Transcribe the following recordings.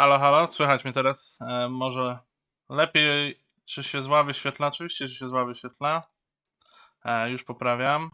Halo, halo, słychać mnie teraz? E, może lepiej, czy się zła wyświetla? Oczywiście, że się zła wyświetla. E, już poprawiam.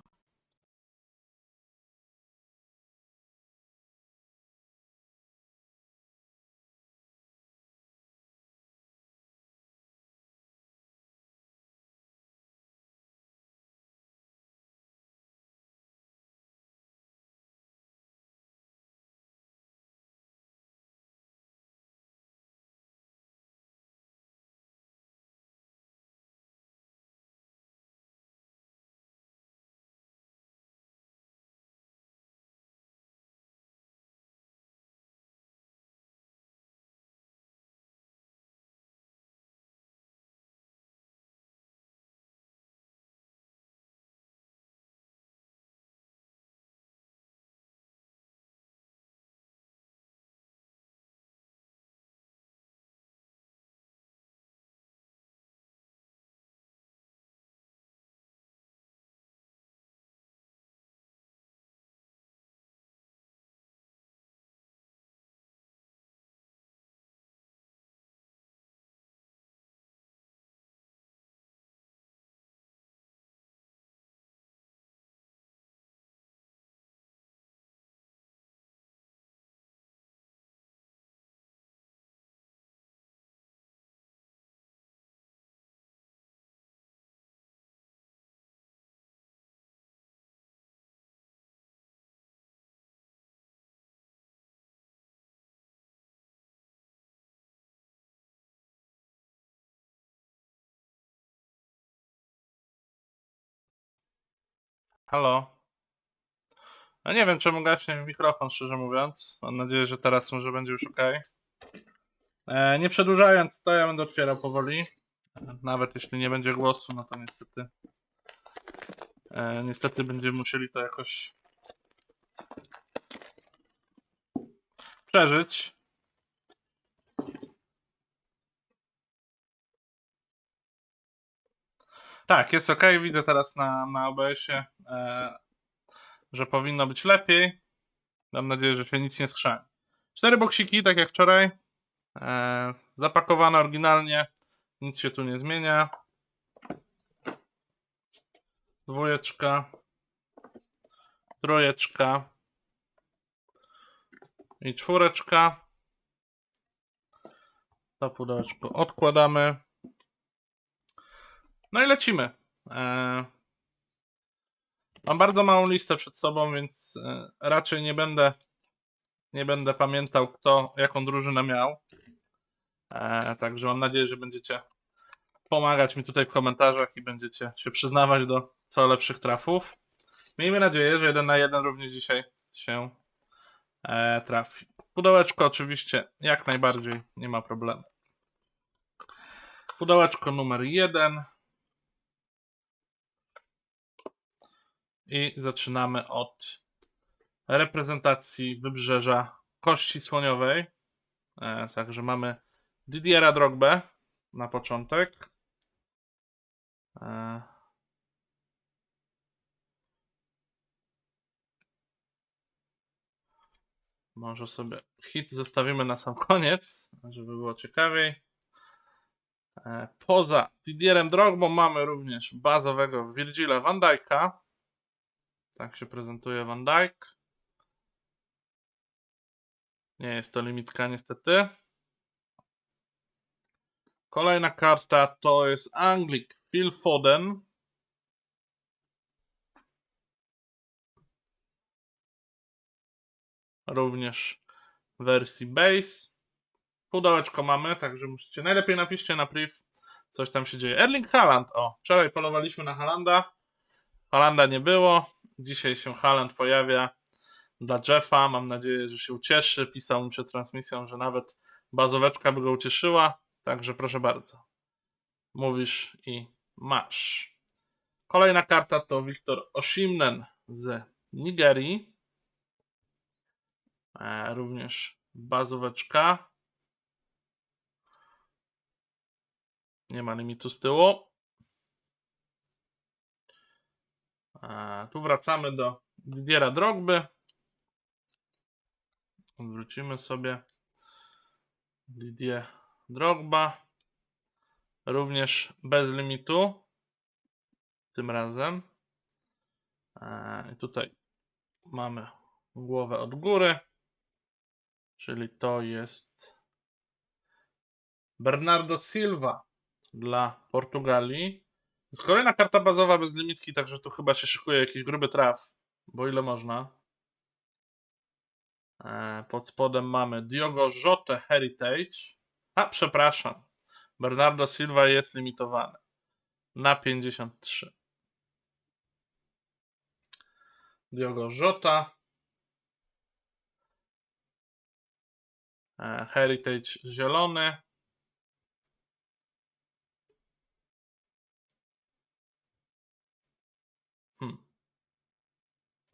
Halo. No nie wiem, czemu gaśnie mi mikrofon, szczerze mówiąc. Mam nadzieję, że teraz może będzie już ok. E, nie przedłużając, to ja będę otwierał powoli. Nawet jeśli nie będzie głosu, no to niestety. E, niestety będziemy musieli to jakoś przeżyć. Tak, jest ok. Widzę teraz na, na OBS-ie, że powinno być lepiej. Mam nadzieję, że się nic nie skrzani. Cztery boksiki, tak jak wczoraj. E, zapakowane oryginalnie. Nic się tu nie zmienia. Dwójeczka. Trójeczka. I czwóreczka. To pudełeczko odkładamy. No i lecimy. Mam bardzo małą listę przed sobą, więc e, raczej nie będę nie będę pamiętał, kto jaką drużynę miał. E, Także mam nadzieję, że będziecie pomagać mi tutaj w komentarzach i będziecie się przyznawać do co lepszych trafów. Miejmy nadzieję, że jeden na jeden również dzisiaj się e, trafi. Pudełeczko oczywiście jak najbardziej nie ma problemu. Pudełeczko numer jeden. I zaczynamy od reprezentacji wybrzeża Kości Słoniowej. E, także mamy Didiera Drogbę na początek. E, może sobie hit zostawimy na sam koniec, żeby było ciekawiej. E, Poza Didierem Drogbą mamy również bazowego Virgila van Dijk'a. Tak się prezentuje Van Dijk. Nie jest to limitka niestety. Kolejna karta to jest Anglik Phil Foden. Również w wersji base. Pudełeczko mamy, także musicie najlepiej napiszcie na priv, coś tam się dzieje. Erling Haaland, o, wczoraj polowaliśmy na Halanda. Halanda nie było. Dzisiaj się Haaland pojawia dla Jeffa. Mam nadzieję, że się ucieszy. Pisał mi przed transmisją, że nawet bazoweczka by go ucieszyła. Także proszę bardzo. Mówisz i masz. Kolejna karta to Wiktor Osimnen z Nigerii. E, również bazóweczka. Nie ma limitu z tyłu. E, tu wracamy do Didiera Drogby. Odwrócimy sobie. Didier Drogba. Również bez limitu. Tym razem. E, I tutaj mamy głowę od góry. Czyli to jest Bernardo Silva dla Portugalii. Jest kolejna karta bazowa bez limitki, także tu chyba się szykuje jakiś gruby traf, bo ile można. E, Pod spodem mamy Diogo Jota Heritage. A, przepraszam. Bernardo Silva jest limitowany na 53. Diogo Jota. E, Heritage zielony.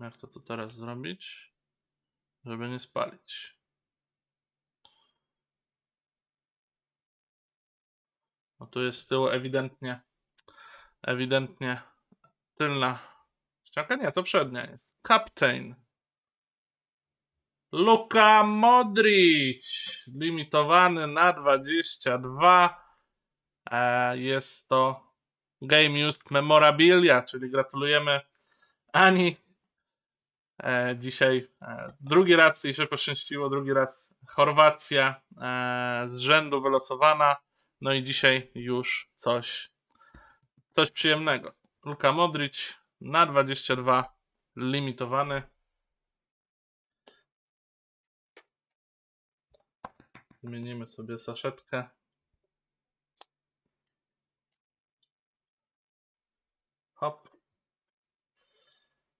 Jak to tu teraz zrobić, żeby nie spalić? No tu jest z tyłu ewidentnie, ewidentnie tylna ścianka. Nie, to przednia jest. Captain. Luka Modric. Limitowany na 22. E, Jest to Game Used Memorabilia, czyli gratulujemy Ani. E, Dzisiaj e, drugi raz jej się poszczęściło, drugi raz Chorwacja e, z rzędu wylosowana. No i dzisiaj już coś, coś przyjemnego. Luka Modric na 22 limitowany. Zmienimy sobie saszetkę. Hop.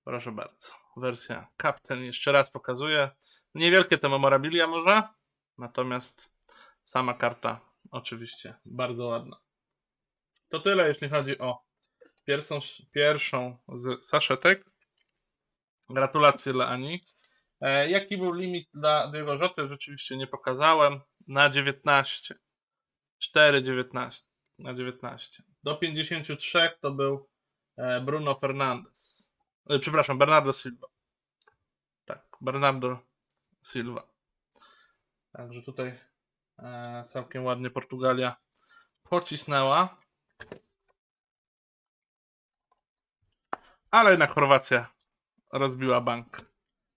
Proszę bardzo. Wersja Captain jeszcze raz pokazuję. Niewielkie te memorabilia może, natomiast sama karta oczywiście bardzo ładna. To tyle, jeśli chodzi o pierwszą, pierwszą z saszetek. Gratulacje dla Ani. E, jaki był limit dla Diego Rzoty? Rzeczywiście nie pokazałem. Na 19. 4,19 na 19. Do 53 to był e, Bruno Fernandes. E, przepraszam, Bernardo Silva. Bernardo Silva. Także tutaj e, całkiem ładnie Portugalia pocisnęła. Ale jednak Chorwacja rozbiła bank.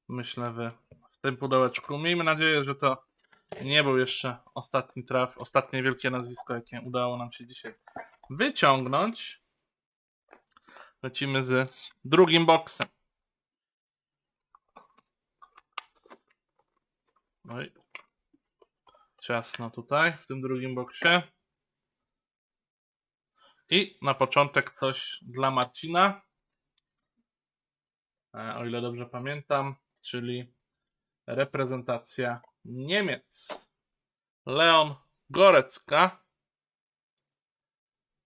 Myślę, w, w tym pudełeczku. Miejmy nadzieję, że to nie był jeszcze ostatni traf, ostatnie wielkie nazwisko, jakie udało nam się dzisiaj wyciągnąć. Lecimy z drugim boksem. Oj. Ciasno tutaj, w tym drugim boksie. I na początek coś dla Marcina. E, O ile dobrze pamiętam, czyli reprezentacja Niemiec. Leon Gorecka.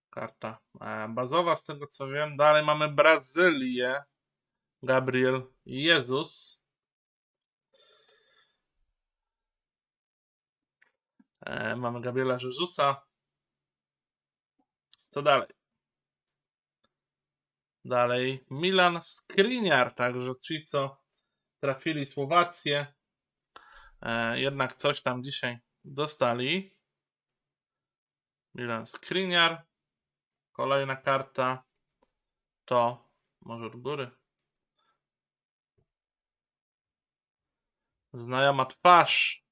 Karta e, bazowa, z tego co wiem. Dalej mamy Brazylię. Gabriel Jezus. Mamy Gabriela Jezusa. Co dalej? Dalej Milan Skriniar, także ci co trafili Słowację, e, jednak coś tam dzisiaj dostali. Milan Skriniar. Kolejna karta to może od góry. Znajoma twarz.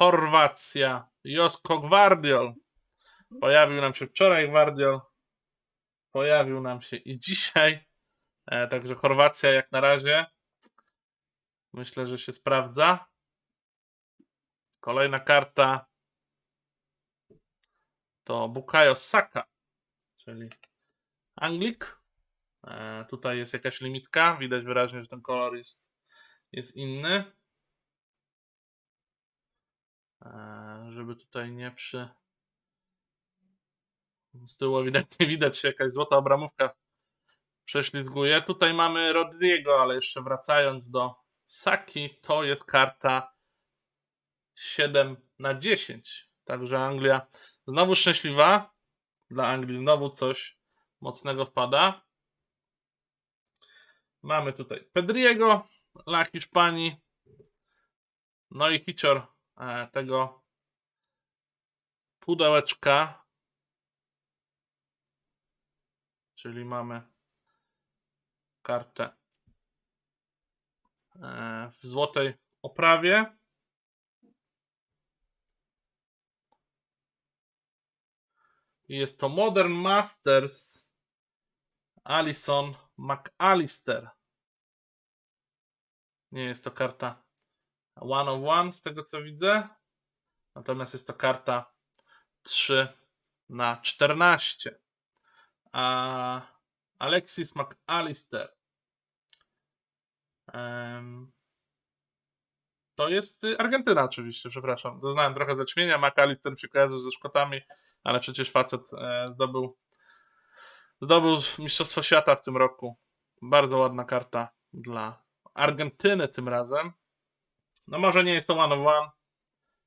Chorwacja. Josko Gwardiol. Pojawił nam się wczoraj Gwardiol. Pojawił nam się i dzisiaj. E, także Chorwacja jak na razie. Myślę, że się sprawdza. Kolejna karta to Bukayo Saka, czyli Anglik. E, tutaj jest jakaś limitka. Widać wyraźnie, że ten kolor jest, jest inny. E, żeby tutaj nie przy. Z tyłu ewidentnie widać jakaś złota obramówka prześlizguje. Tutaj mamy Rodrigo, ale jeszcze wracając do Saki, to jest karta 7 na 10. Także Anglia znowu szczęśliwa. Dla Anglii znowu coś mocnego wpada. Mamy tutaj Pedriego dla Hiszpanii. No i Hicior e, tego pudełeczka. Czyli mamy kartę e, w złotej oprawie. Jest to Modern Masters Alison McAllister. Nie jest to karta one of one, z tego co widzę. Natomiast jest to karta 3 na 14. A Alexis McAllister. To jest Argentyna oczywiście, przepraszam. Doznałem trochę zaćmienia. McAllister się kojarzył ze Szkotami, ale przecież facet e, zdobył, zdobył Mistrzostwo Świata w tym roku. Bardzo ładna karta dla Argentyny tym razem. No może nie jest to one of one,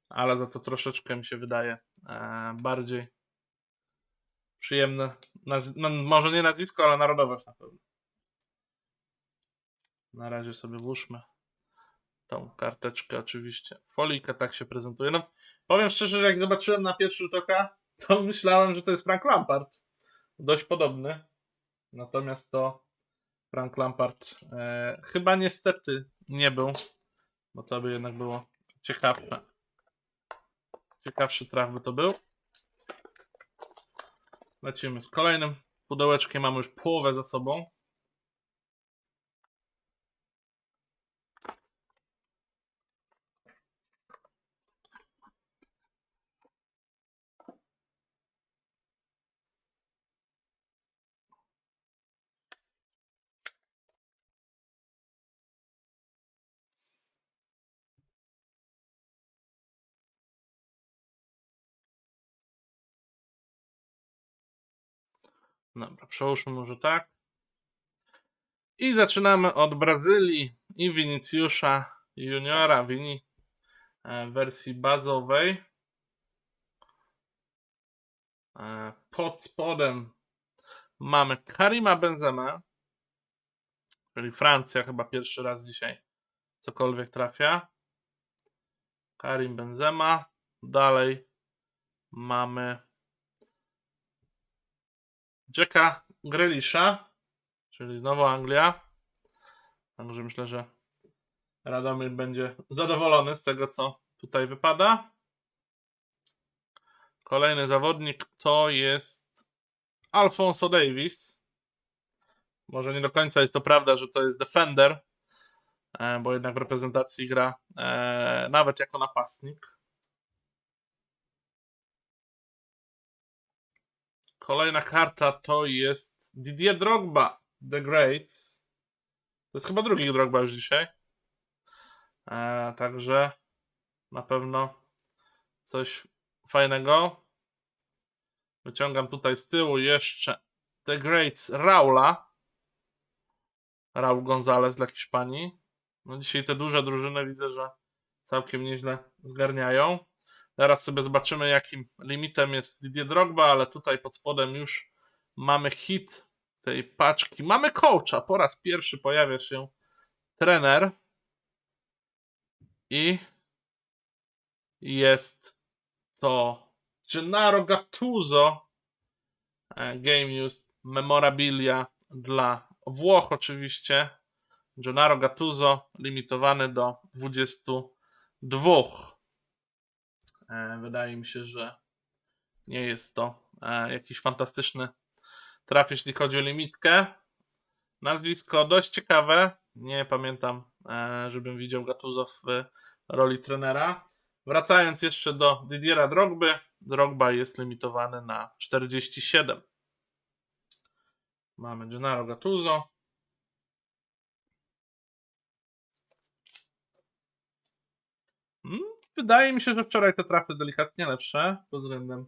ale za to troszeczkę mi się wydaje e, bardziej przyjemne. No, może nie nazwisko, ale narodowość na pewno. Na razie sobie włóżmy tą karteczkę oczywiście. Folika tak się prezentuje. No, powiem szczerze, że jak zobaczyłem na pierwszy rzut oka, to myślałem, że to jest Frank Lampard. Dość podobny. Natomiast to Frank Lampard e, chyba niestety nie był, bo to by jednak było ciekawsze. Ciekawszy traf by to był. Lecimy z kolejnym pudełeczkiem. Mamy już połowę za sobą. Dobra, przełóżmy może tak. I zaczynamy od Brazylii i Viniciusza Juniora, Vini e, w wersji bazowej. E, Pod spodem mamy Karima Benzema, czyli Francja chyba pierwszy raz dzisiaj cokolwiek trafia. Karim Benzema. Dalej mamy Jacka Grealisha, czyli znowu Anglia. Także myślę, że Radomir będzie zadowolony z tego, co tutaj wypada. Kolejny zawodnik to jest Alfonso Davis. Może nie do końca jest to prawda, że to jest defender, e, bo jednak w reprezentacji gra e, nawet jako napastnik. Kolejna karta to jest Didier Drogba, The Greats. To jest chyba drugi Drogba już dzisiaj. E, także na pewno coś fajnego. Wyciągam tutaj z tyłu jeszcze The Greats Raula. Raul Gonzalez dla Hiszpanii. No dzisiaj te duże drużyny widzę, że całkiem nieźle zgarniają. Teraz sobie zobaczymy, jakim limitem jest Didier Drogba, ale tutaj pod spodem już mamy hit tej paczki. Mamy coacha. Po raz pierwszy pojawia się trener. I jest to Gennaro Gattuso. Game Used Memorabilia dla Włoch oczywiście. Gennaro Gattuso limitowany do 22. E, Wydaje mi się, że nie jest to e, jakiś fantastyczny traf, jeśli chodzi o limitkę. Nazwisko dość ciekawe. Nie pamiętam, e, żebym widział Gattuso w roli trenera. Wracając jeszcze do Didiera Drogby. Drogba jest limitowany na 47. Mamy Gennaro Gattuso. Wydaje mi się, że wczoraj te trafy delikatnie lepsze pod względem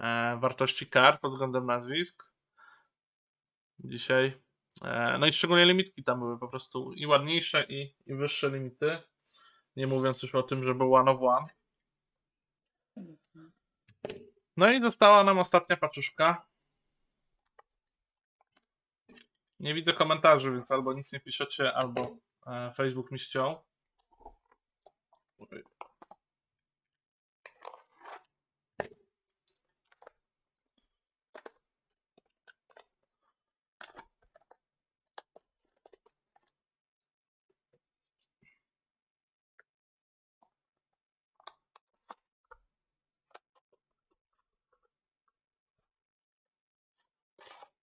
e, wartości kart, pod względem nazwisk. Dzisiaj. E, no i szczególnie limitki tam były po prostu i ładniejsze, i, i wyższe limity. Nie mówiąc już o tym, że był one of one. No i została nam ostatnia paczuszka. Nie widzę komentarzy, więc albo nic nie piszecie, albo e, Facebook mi ściął.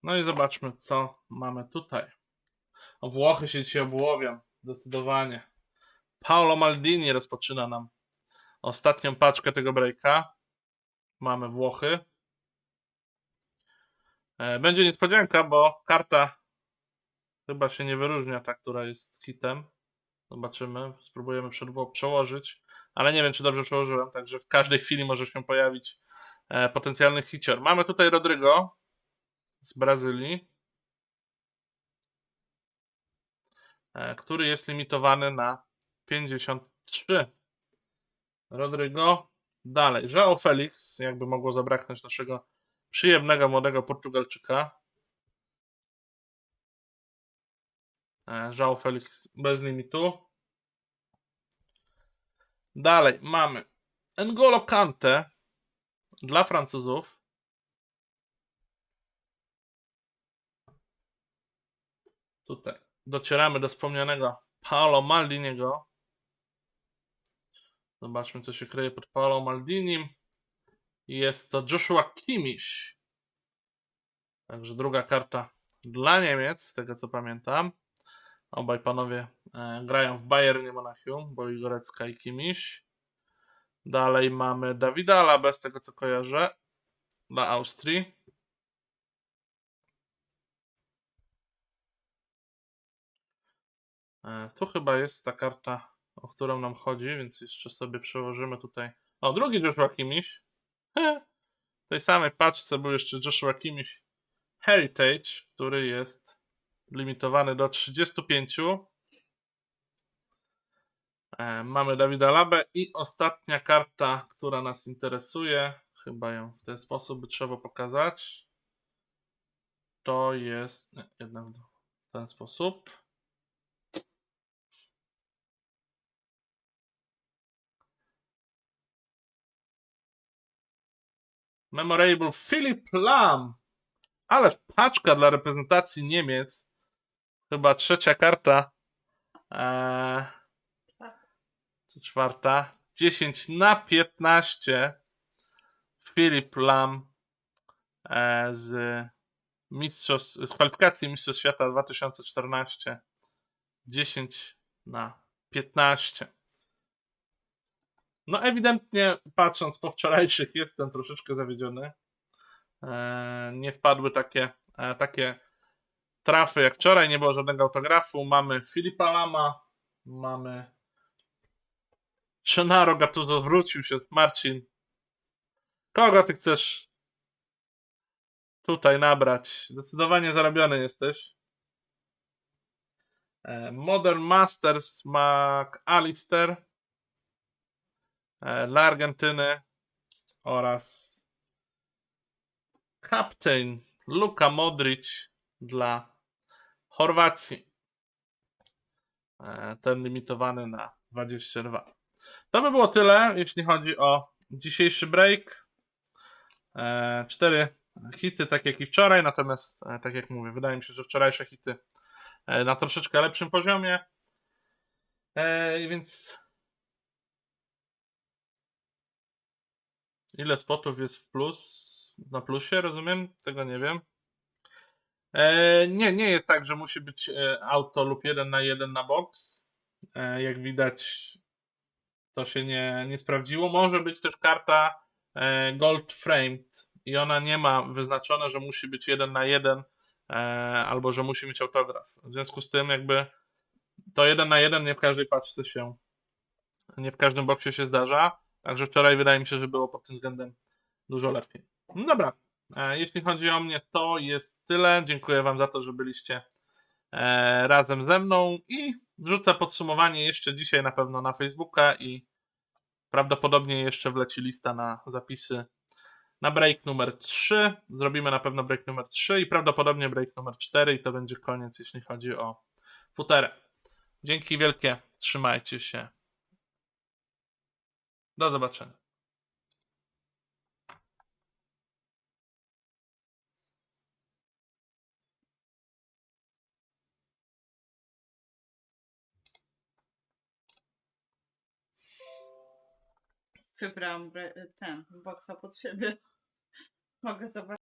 No i zobaczmy, co mamy tutaj. O Włochy się dzisiaj obłowią. Zdecydowanie. Paolo Maldini rozpoczyna nam ostatnią paczkę tego breaka. Mamy Włochy. E, Będzie niespodzianka, bo karta chyba się nie wyróżnia, ta, która jest hitem. Zobaczymy. Spróbujemy prze- przełożyć. Ale nie wiem, czy dobrze przełożyłem, także w każdej chwili może się pojawić e, potencjalny hicior. Mamy tutaj Rodrygo z Brazylii, e, który jest limitowany na 53. Rodrygo. Dalej, João Felix, jakby mogło zabraknąć naszego przyjemnego młodego Portugalczyka. E, João Felix bez limitu. Dalej mamy N'Golo Kante dla Francuzów. Tutaj docieramy do wspomnianego Paolo Maldiniego. Zobaczmy, co się kryje pod Paolo Maldinim. Jest to Joshua Kimmich. Także druga karta dla Niemiec, z tego co pamiętam. Obaj panowie e, grają w Bayernie Monachium, bo i Gorecka i Kimmich. Dalej mamy Dawida Alaba, z tego co kojarzę, dla Austrii. Tu chyba jest ta karta, o którą nam chodzi, więc jeszcze sobie przełożymy tutaj. O, drugi Joshua Kimmich. W tej samej paczce był jeszcze Joshua Kimmich Heritage, który jest limitowany do 35. E, Mamy Dawida Labę i ostatnia karta, która nas interesuje. Chyba ją w ten sposób by trzeba pokazać. To jest. Nie, jednak w ten sposób. Memorable Philip Lam. Ale paczka dla reprezentacji Niemiec. Chyba trzecia karta. Eee, czwarta? 10 na 15. Filip Lam e, z mistrzostw, z kwalifikacji Mistrzostw Świata 2014. 10 na 15. No ewidentnie patrząc po wczorajszych jestem troszeczkę zawiedziony. E, nie wpadły takie, e, takie trafy jak wczoraj, nie było żadnego autografu. Mamy Filipa Lama, mamy Gennaro Gattuso wrócił się, Marcin. Kogo ty chcesz tutaj nabrać? Zdecydowanie zarobiony jesteś. E, Modern Masters McAllister dla Argentyny oraz Captain Luka Modric dla Chorwacji. E, Ten limitowany na 22. To by było tyle, jeśli chodzi o dzisiejszy break. E, Cztery hity, tak jak i wczoraj, natomiast, e, tak jak mówię, wydaje mi się, że wczorajsze hity e, na troszeczkę lepszym poziomie. E, Więc ile spotów jest w plus? Na plusie, rozumiem? Tego nie wiem. E, nie, nie jest tak, że musi być e, auto lub jeden na jeden na box. E, jak widać, to się nie, nie sprawdziło. Może być też karta e, gold framed i ona nie ma wyznaczone, że musi być jeden na jeden e, albo że musi mieć autograf. W związku z tym jakby to jeden na jeden nie w każdej paczce się nie w każdym boksie się zdarza. Także wczoraj wydaje mi się, że było pod tym względem dużo lepiej. No dobra, e, jeśli chodzi o mnie, to jest tyle. Dziękuję Wam za to, że byliście e, razem ze mną i wrzucę podsumowanie jeszcze dzisiaj na pewno na Facebooka i prawdopodobnie jeszcze wleci lista na zapisy na break numer 3. Zrobimy na pewno break numer 3 i prawdopodobnie break numer 4 i to będzie koniec, jeśli chodzi o futerę. Dzięki wielkie, trzymajcie się. Do zobaczenia. Wybrałam ten boksa pod siebie. Mogę zobaczyć.